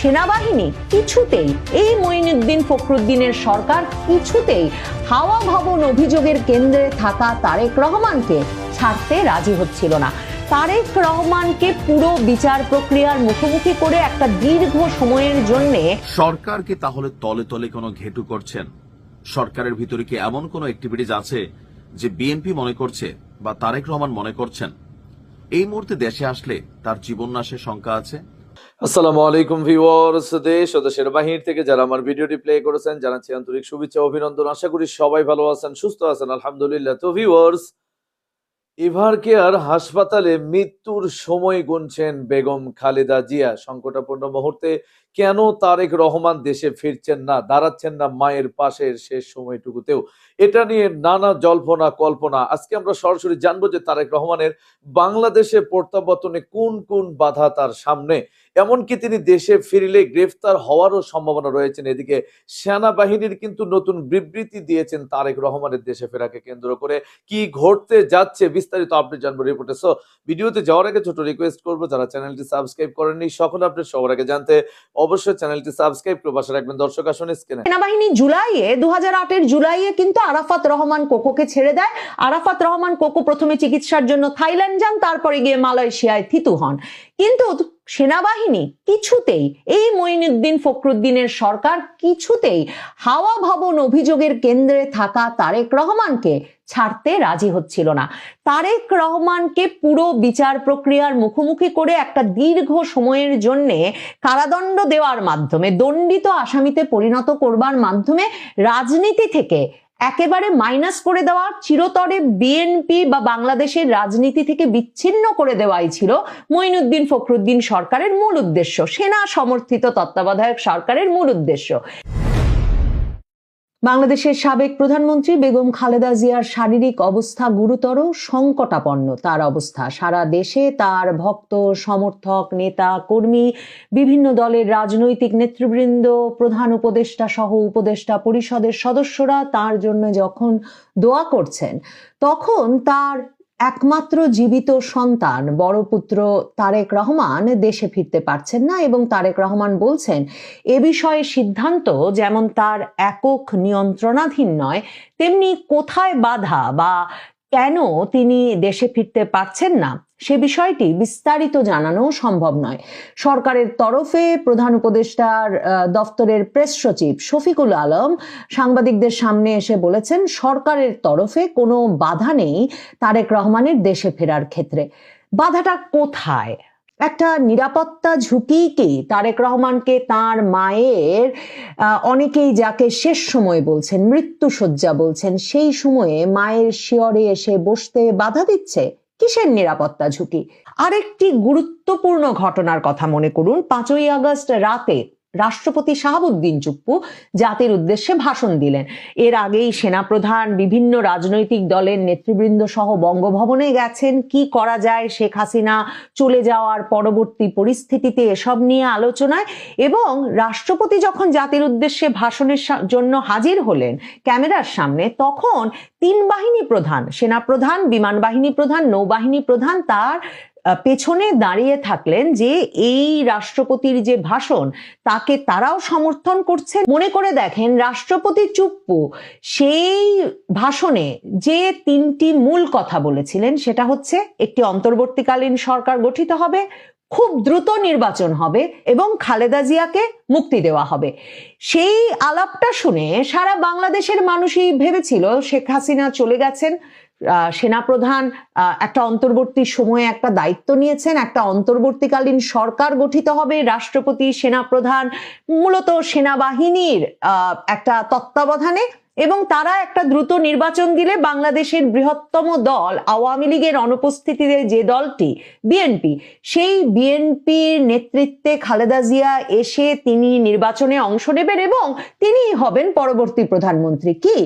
সেনাবাহিনী কিছুতেই এই মঈনুদ্দিন ফখরুদ্দিনের সরকার কিছুতেই হাওয়া ভবন অভিযোগের কেন্দ্রে থাকা তারেক রহমানকে ছাড়তে রাজি হচ্ছিল না। তারেক রহমানকে পুরো বিচার প্রক্রিয়ার মুখোমুখি করে একটা দীর্ঘ সময়ের জন্যে সরকার কি তাহলে তলে তলে কোনো ঘেটু করছেন? সরকারের ভিতরে কি এমন কোনো অ্যাক্টিভিটিজ আছে যে বিএনপি মনে করছে বা তারেক রহমান মনে করছেন? এই মুহূর্তে দেশে আসলে তার জীবন নাশের শঙ্কা আছে? আসসালামু আলাইকুম ভিউয়ার্স, দেশ ও দেশের বাহির থেকে যারা আমার ভিডিওটি প্লে করেছেন, জানাচ্ছি আন্তরিক শুভেচ্ছা অভিনন্দন। আশা করি সবাই ভালো আছেন, সুস্থ আছেন, আলহামদুলিল্লাহ। তো ভিউয়ার্স এভার কেয়ার হাসপাতালে মৃত্যুর সময় গুনছেন বেগম খালেদা জিয়া। সংকটাপূর্ণ মুহূর্তে কেন তারেক রহমান দেশে ফিরছেন না, দাঁড়াচ্ছেন না মায়ের পাশের শেষ সময়টুকুতেও? এটা নিয়ে নানা জল্পনা, কল্পনা। আজকে আমরা সরাসরি জানব যে তারেক রহমানের বাংলাদেশে প্রত্যাবর্তনে কোন কোন বাধা তার সামনে। এমনকি তিনি দেশে ফিরলে গ্রেফতার হওয়ারও সম্ভাবনা রয়েছেন এদিকে সেনাবাহিনীর কিন্তু নতুন বিবৃতি দিয়েছেন তারেক রহমানের দেশে ফেরাকে কেন্দ্র করে। কি ঘটতে যাচ্ছে বিস্তারিত আপডেট জানব রিপোর্টে সো ভিডিওতে যাওয়ার আগে ছোট রিকোয়েস্ট করব, যারা চ্যানেলটি সাবস্ক্রাইব করেননি, সকল আপডেট সবার আগে জানতে অবশ্যই চ্যানেলটি সাবস্ক্রাইব করে পাশে রাখবেন। দর্শক, আসুন স্ক্রিনে সেনাবাহিনী জুলাইয়ে দু হাজার আটের জুলাইয়ে কিন্তু আরাফাত রহমান কোকোকে ছেড়ে দেয়। আরাফাত রহমান কোকো প্রথমে চিকিৎসার জন্য থাইল্যান্ড যান, তারপরে গিয়ে মালয়েশিয়ায় থিতু হন। কিন্তু সেনাবাহিনী কিছুতেই, এই মঈনুদ্দিন ফখরুদ্দিনের সরকার কিছুতেই হাওয়া ভবন অভিযোগের কেন্দ্রে থাকা তারেক রহমানকে ছাড়তে রাজি হচ্ছিল না। তারেক রহমানকে পুরো বিচার প্রক্রিয়ার মুখোমুখি করে একটা দীর্ঘ সময়ের জন্য কারাদণ্ড দেওয়ার মাধ্যমে, দণ্ডিত আসামিতে পরিণত করবার মাধ্যমে রাজনীতি থেকে একেবারে মাইনাস করে দেওয়া চিরতরে বিএনপি বা বাংলাদেশের রাজনীতি থেকে বিচ্ছিন্ন করে দেওয়াই ছিল মঈনুদ্দিন ফখরুদ্দিন সরকারের মূল উদ্দেশ্য। সেনা সমর্থিত তত্ত্বাবধায়ক সরকারের মূল উদ্দেশ্য। বাংলাদেশের সাবেক প্রধানমন্ত্রী বেগম খালেদা জিয়ার শারীরিক অবস্থা গুরুতর, সংকটাপন্ন। তার অবস্থা, সারা দেশে তার ভক্ত, সমর্থক, নেতা, কর্মী, বিভিন্ন দলের রাজনৈতিক নেতৃবৃন্দ, প্রধান উপদেষ্টা সহ উপদেষ্টা পরিষদের সদস্যরা তার জন্য যখন দোয়া করছেন, তখন তার একমাত্র জীবিত সন্তান, বড় পুত্র তারেক রহমান দেশে ফিরতে পারছেন না এবং তারেক রহমান বলছেন, এ বিষয়ে সিদ্ধান্ত যেমন তার একক নিয়ন্ত্রণাধীন নয়, তেমনি কোথায় বাধা বা কেন তিনি দেশে ফিরতে পারছেন না? সে বিষয়টি বিস্তারিত জানানো সম্ভব নয়। সরকারের তরফে প্রধান উপদেষ্টার দফতরের প্রেস সচিব শফিকুল আলম সাংবাদিকদের সামনে এসে বলেছেন, সরকারের তরফে কোনো বাধা নেই তারেক রহমানের দেশে ফেরার ক্ষেত্রে। বাধাটা কোথায়? একটা নিরাপত্তা ঝুঁকি কি তারেক রহমানকে তার মায়ের অনেকেই যাকে শেষ সময় বলছেন মৃত্যুসজ্জা বলছেন, সেই সময়ে মায়ের শিয়রে এসে বসতে বাধা দিচ্ছে? কিসের নিরাপত্তা ঝুঁকি? আরেকটি গুরুত্বপূর্ণ ঘটনার কথা মনে করুন পাঁচই আগস্ট রাতে রাষ্ট্রপতি শাহাবুদ্দিন চুপ্পু জাতির উদ্দেশ্যে ভাষণ দিলেন। এর আগেই সেনাপ্রধান, বিভিন্ন রাজনৈতিক দলের নেতৃবৃন্দ সহ বঙ্গভবনে গেছেন। কি করা যায়, শেখ হাসিনা চলে যাওয়ার পরবর্তী পরিস্থিতিতে এসব নিয়ে আলোচনায় এবং রাষ্ট্রপতি যখন জাতির উদ্দেশ্যে ভাষণের জন্য হাজির হলেন ক্যামেরার সামনে, তখন তিন বাহিনী প্রধান, সেনাপ্রধান, বিমান বাহিনী প্রধান, নৌবাহিনী প্রধান, তার পেছনে দাঁড়িয়ে থাকলেন যে এই রাষ্ট্রপতির যে ভাষণ, তাকে তারাও সমর্থন করছে। মনে করে দেখেন, রাষ্ট্রপতি চুপ্পু সেই ভাষণে যে তিনটি মূল কথা বলেছিলেন, সেটা হচ্ছে একটি অন্তর্বর্তীকালীন সরকার গঠিত হবে, খুব দ্রুত নির্বাচন হবে এবং খালেদা জিয়াকে মুক্তি দেওয়া হবে। সেই আলাপটা শুনে সারা বাংলাদেশের মানুষই ভেবেছিল, শেখ হাসিনা চলে গেছেন সেনাপ্রধান একটা অন্তর্বর্তী সময়ে একটা দায়িত্ব নিয়েছেন, একটা অন্তর্বর্তীকালীন সরকার গঠিত হবে, রাষ্ট্রপতি, সেনাপ্রধান, মূলত সেনাবাহিনীর একটা তত্ত্বাবধানে এবং তারা একটা দ্রুত নির্বাচন দিলে বাংলাদেশের বৃহত্তম দল, আওয়ামী লীগের অনুপস্থিতিতে যে দলটি, বিএনপি, সেই বিএনপির নেতৃত্বে খালেদা জিয়া এসে তিনি নির্বাচনে অংশ নেবেন এবং তিনি হবেন পরবর্তী প্রধানমন্ত্রী। কি?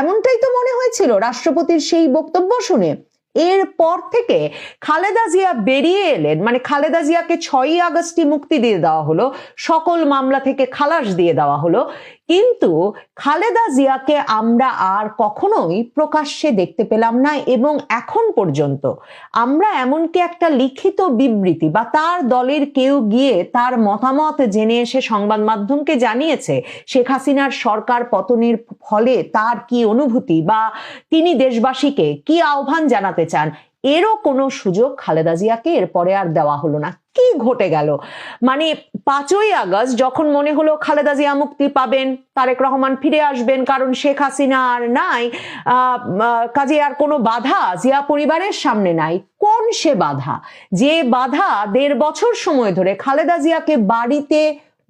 এমনটাই তো মনে হয়েছিল রাষ্ট্রপতির সেই বক্তব্য শুনে। এরপর থেকে খালেদা জিয়া বেরিয়ে এলেন মানে খালেদা জিয়াকে ছয়ই আগস্টই মুক্তি দিয়ে দেওয়া হলো, সকল মামলা থেকে খালাস দিয়ে দেওয়া হলো। কিন্তু খালেদা জিয়াকে আমরা আর কখনোই প্রকাশ্যে দেখতে পেলাম না এবং এখন পর্যন্ত আমরা এমনকি একটা লিখিত বিবৃতি বা তার দলের কেউ গিয়ে তার মতামত জেনে এসে সংবাদ মাধ্যমকে জানিয়েছে, শেখ হাসিনার সরকার পতনের ফলে তার কি অনুভূতি বা তিনি দেশবাসীকে কি আহ্বান জানাতে চান এরও কোনো সুযোগ খালেদা জিয়াকে এরপরে আর দেওয়া হলো না। কি ঘটে গেল? মানে পাঁচই আগস্ট যখন মনে হলো খালেদা জিয়া মুক্তি পাবেন, তারেক রহমান ফিরে আসবেন, কারণ শেখ হাসিনা আর নাই কাজে আর কোনো বাধা জিয়া পরিবারের সামনে নাই। কোন সে বাধা? যে বাধা দেড় বছর সময় ধরে খালেদা জিয়াকে বাড়িতে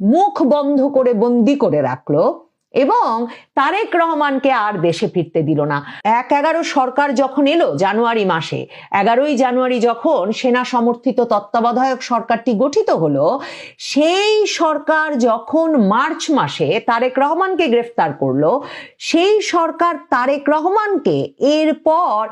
মুখ বন্ধ করে বন্দি করে রাখল এবং তারেক রহমানকে আর দেশে ফিরতে দিল না। এক এগারো সরকার যখন এলো জানুয়ারি মাসে, এগারোই জানুয়ারি যখন সেনা সমর্থিত তত্ত্বাবধায়ক সরকারটি গঠিত হলো, সেই সরকার যখন মার্চ মাসে তারেক রহমানকে গ্রেফতার করল, সেই সরকার তারেক রহমানকে এরপর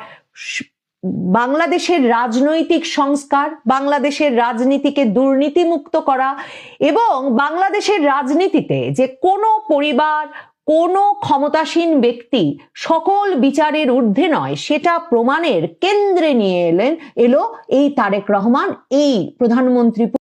বাংলাদেশের রাজনৈতিক সংস্কার, বাংলাদেশের রাজনীতিকে দুর্নীতিমুক্ত করা এবং বাংলাদেশের রাজনীতিতে যে কোনো পরিবার, কোনো ক্ষমতাসীন ব্যক্তি সকল বিচারের ঊর্ধ্বে নয়, সেটা প্রমাণের কেন্দ্রে নিয়ে এলেন, এলো এই তারেক রহমান, এই প্রধানমন্ত্রী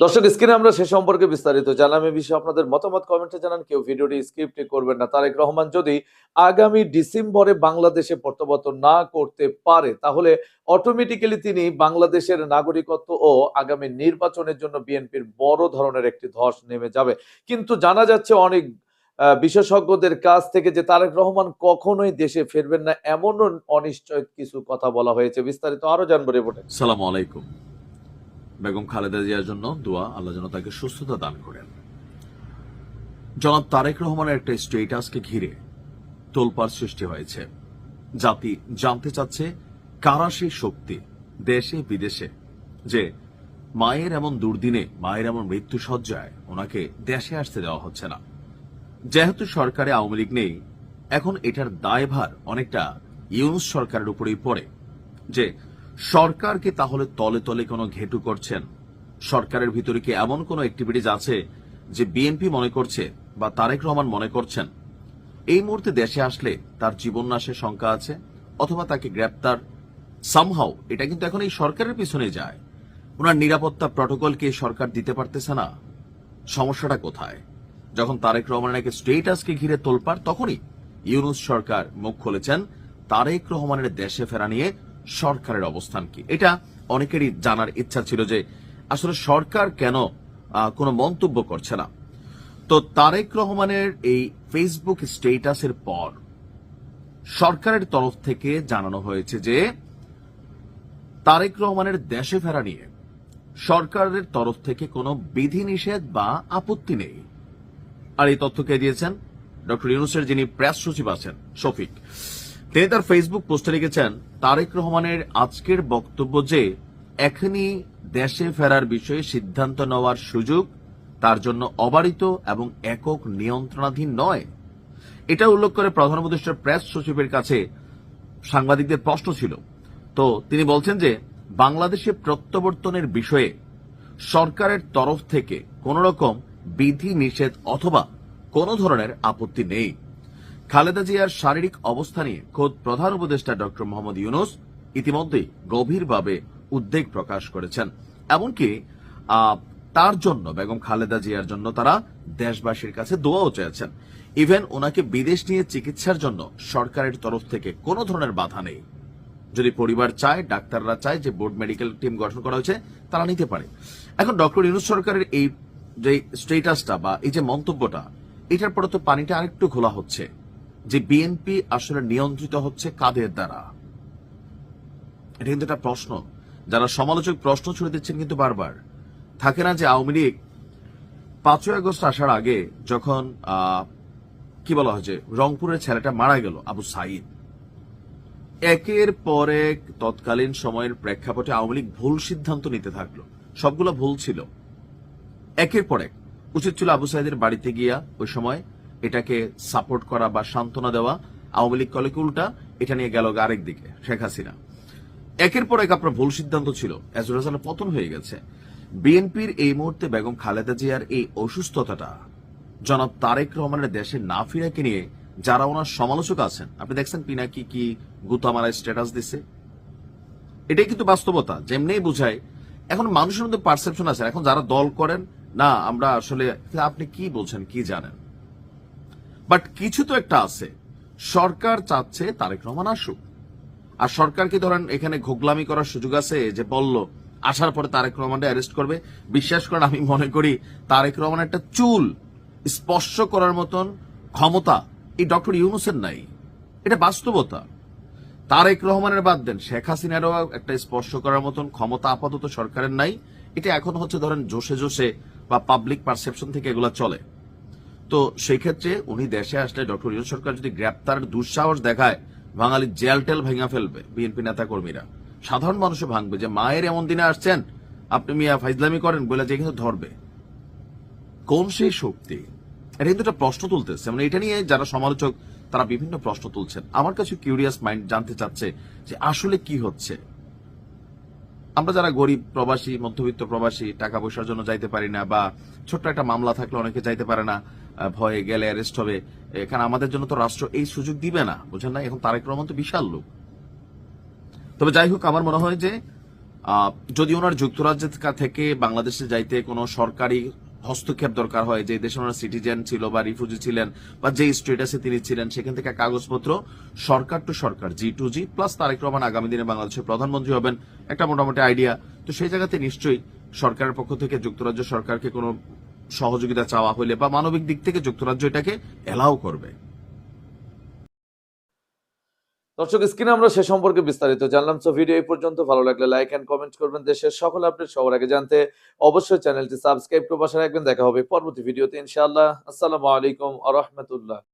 দর্শক স্ক্রিনে আমরা সে সম্পর্কে বিস্তারিত জানলাম এই বিষয়ে আপনাদের মতামত কমেন্টে জানান। কেউ ভিডিওটি স্ক্রিপ্টে করবেন না। তারেক রহমান যদি আগামী ডিসেম্বরে বাংলাদেশে প্রত্যাবর্তন না করতে পারে, তাহলে অটোমেটিক্যালি তিনি বাংলাদেশের নাগরিকত্ব ও আগামী নির্বাচনের জন্য বিএনপির বড় ধরনের একটি ধস নেমে যাবে। কিন্তু জানা যাচ্ছে অনেক বিশেষজ্ঞদের কাছ থেকে যে তারেক রহমান কখনোই দেশে ফিরবেন না, এমনও অনিশ্চয় কিছু কথা বলা হয়েছে। বিস্তারিত আরও জানব রিপোর্টে। সালাম আলাইকুম। বেগম খালেদা জিয়ার জন্য দোয়া, আল্লাহ যেন তাকে সুস্থতা দান করেন। জনাব তারেক রহমানের একটা স্টেটাসকে ঘিরে তোলপাড় সৃষ্টি হয়েছে। জাতি জানতে চাচ্ছে কারা সেই শক্তি, দেশে, বিদেশে, যে মায়ের এমন দুর্দিনে, মায়ের এমন মৃত্যু সজ্জায় ওনাকে দেশে আসতে দেওয়া হচ্ছে না। যেহেতু সরকারে আওয়ামী লীগ নেই, এখন এটার দায়ভার অনেকটা ইউনুস সরকারের উপরেই পড়ে যে সরকার কি তাহলে তলে তলে কোনো ঘেটু করছেন? সরকারের ভিতরে কি এমন কোনো অ্যাক্টিভিটিজ আছে যে বিএনপি মনে করছে বা তারেক রহমান মনে করছেন? এই মুহূর্তে দেশে আসলে তার জীবন নাশের শঙ্কা আছে অথবা তাকে গ্রেপ্তার? সামহাও এটা কিন্তু এখন এই সরকারের পিছনে যায়। ওনার নিরাপত্তা প্রটোকলকে সরকার দিতে পারতেছে না। সমস্যাটা কোথায়? যখন তারেক রহমানের নাকি স্টেটাসকে ঘিরে তোলপার তখনই ইউনুস সরকার মুখ খুলেছেন তারেক রহমানের দেশে ফেরা নিয়ে সরকারের অবস্থান কি? এটা অনেকেরই জানার ইচ্ছা ছিল যে আসলে সরকার কেন কোনো মন্তব্য করছে না। তো তারেক রহমানের এই ফেসবুক স্টেটাসের পর সরকারের তরফ থেকে জানানো হয়েছে যে তারেক রহমানের দেশে ফেরা নিয়ে সরকারের তরফ থেকে কোনো বিধিনিষেধ বা আপত্তি নেই। আর এই তথ্যকে দিয়েছেন? ডক্টর ইউনুসের যিনি প্রেস সচিব আছেন, শফিক। তিনি তার ফেসবুক পোস্টে লিখেছেন, তারেক রহমানের আজকের বক্তব্য যে এখনই দেশে ফেরার বিষয়ে সিদ্ধান্ত নেওয়ার সুযোগ তার জন্য অবারিত এবং একক নিয়ন্ত্রণাধীন নয়। এটা উল্লেখ করে প্রধান উপদেষ্টার প্রেস সচিবের কাছে সাংবাদিকদের প্রশ্ন ছিল। তো তিনি বলছেন যে, বাংলাদেশে প্রত্যাবর্তনের বিষয়ে সরকারের তরফ থেকে কোন রকম বিধি নিষেধ অথবা কোন ধরনের আপত্তি নেই। খালেদা জিয়ার শারীরিক অবস্থা নিয়ে খোদ প্রধান উপদেষ্টা ডক্টর মোহাম্মদ ইউনুস ইতিমধ্যেই গভীরভাবে উদ্বেগ প্রকাশ করেছেন। এমনকি তার জন্য, বেগম খালেদা জিয়ার জন্য তারা দেশবাসীর কাছে দোয়াও চেয়েছেন। ইভেন ওনাকে বিদেশ নিয়ে চিকিৎসার জন্য সরকারের তরফ থেকে কোনো ধরনের বাধা নেই। যদি পরিবার চায়, ডাক্তাররা চায় যে বোর্ড মেডিকেল টিম গঠন করা হয়েছে, তারা নিতে পারে। এখন ডক্টর ইউনুস সরকারের এই যে স্টেটাসটা বা এই যে মন্তব্যটা, এটার পরে তো পানিটা আরেকটু খোলা হচ্ছে। যে বিএনপি আসলে নিয়ন্ত্রিত হচ্ছে কাদের দ্বারা? এটা কিন্তু একটা প্রশ্ন। যারা সমালোচক প্রশ্ন ছুড়ে দিচ্ছেন কিন্তু বারবার। থাকে না যে আওয়ামী লীগ পাঁচই আগস্ট আসার আগে যখন কি বলা হয় যে, রংপুরের ছেলেটা মারা গেল, আবু সাইদ। একের পর এক তৎকালীন সময়ের প্রেক্ষাপটে আওয়ামী লীগ ভুল সিদ্ধান্ত নিতে থাকল। সবগুলো ভুল ছিল। একের পর এক। উচিত ছিল আবু সাইদের বাড়িতে গিয়া ওই সময় এটাকে সাপোর্ট করা বা সান্ত্বনা দেওয়া আওয়ামী লীগ কলে কি উল্টা? এটা নিয়ে গেল আরেক দিকে, শেখ হাসিনা। একের পর এক আপনার ভুল সিদ্ধান্ত ছিল এজ রেজাল্ট পতন হয়ে গেছে। বিএনপির এই মুহূর্তে বেগম খালেদা জিয়ার এই অসুস্থতাটা, জনাব তারেক রহমানের দেশে না ফিরাকে নিয়ে যারা ওনার সমালোচক আছেন, আপনি দেখছেন পিনাকি কি গুতামারায় স্ট্যাটাস দিছে? এটাই কিন্তু বাস্তবতা যেমনি বুঝায়, এখন মানুষের মধ্যে পারসেপশন আছে। এখন যারা দল করেন, না, আমরা আসলে, আপনি কি বলছেন, কি জানেন? বাট কিছু তো একটা আছে। সরকার চাচ্ছে তারেক রহমান আসুক। আর সরকার কি ধরেন এখানে ঘোগলামি করার সুযোগ আছে যে বলল, আসার পরে তারেক রহমানকে অ্যারেস্ট করবে? বিশ্বাস করেন, আমি মনে করি তারেক রহমান একটা চুল স্পর্শ করার মতন ক্ষমতা এই ডক্টর ইউনুসের নাই। এটা বাস্তবতা। তারেক রহমানের বাদ দেন, শেখ হাসিনারও একটা স্পর্শ করার মতন ক্ষমতা আপাতত সরকারের নাই। এটা এখন হচ্ছে ধরেন জোশে জোশে বা পাবলিক পারসেপশন থেকে এগুলা চলে। তো সেই ক্ষেত্রে উনি দেশে আসলে ডক্টর ইউনুস সরকার যদি গ্রেপ্তারের দুঃসাহস দেখায় বাঙালি জেল টেল ভেঙা ফেলবে বিএনপি নেতা কর্মীরা সাধারণ মানুষও ভাঙবে যে, মায়ের এমন দিনে আসছেন, আপনি মিয়া ফাইজলামি করেন বলে যে কিন্তু ধরবে। কোন সেই শক্তি? এটা কিন্তু একটা প্রশ্ন তুলতেছে। মানে এটা নিয়ে যারা সমালোচক, তারা বিভিন্ন প্রশ্ন তুলছেন। আমার কাছে কিউরিয়াস মাইন্ড জানতে চাচ্ছে যে, আসলে কি হচ্ছে? আমরা যারা গরিব প্রবাসী, মধ্যবিত্ত প্রবাসী, টাকা পয়সার জন্য যাইতে পারি না বা ছোট্ট একটা মামলা থাকলে অনেকে যাইতে পারে না। ভয়ে গেলে অ্যারেস্ট হবে। এখানে আমাদের জন্য তো রাষ্ট্র এই সুযোগ দিবে না, বুঝেন না? এখন তারেক রহমান তো বিশাল লোক। তবে যাই হোক, আমার মনে হয় যে যদি ওনার যুক্তরাজ্য থেকে বাংলাদেশে যাইতে কোনো সরকারি হস্তক্ষেপ দরকার হয়, যে দেশে ওনার সিটিজেন ছিল বা রিফিউজি ছিলেন বা যে স্টেটাসে তিনি ছিলেন, সেখান থেকে কাগজপত্র সরকার to Sarkar G to G plus Tarique Rahman আগামী দিনে বাংলাদেশের প্রধানমন্ত্রী হবেন, একটা মোটামুটি আইডিয়া তো সেই জায়গাতে নিশ্চয়ই সরকারের পক্ষ থেকে যুক্তরাজ্য সরকারকে কোনো সহযোগিতা চাওয়া হইলে বা মানবিক দিক থেকে যুক্তরাজ্য এটাকে এলাও করবে। দর্শক, স্ক্রিনে আমরা সে সম্পর্কে বিস্তারিত জানলাম। সো ভিডিও এই পর্যন্ত। ভালো লাগলে লাইক অ্যান্ড কমেন্ট করবেন। দেশের সকল আপডেট সবার আগে জানতে অবশ্যই চ্যানেলটি সাবস্ক্রাইব করে পাশে রাখবেন। দেখা হবে পরবর্তী ভিডিওতে ইনশাআল্লাহ। আসসালামু আলাইকুম আ রহমতুল্লাহ।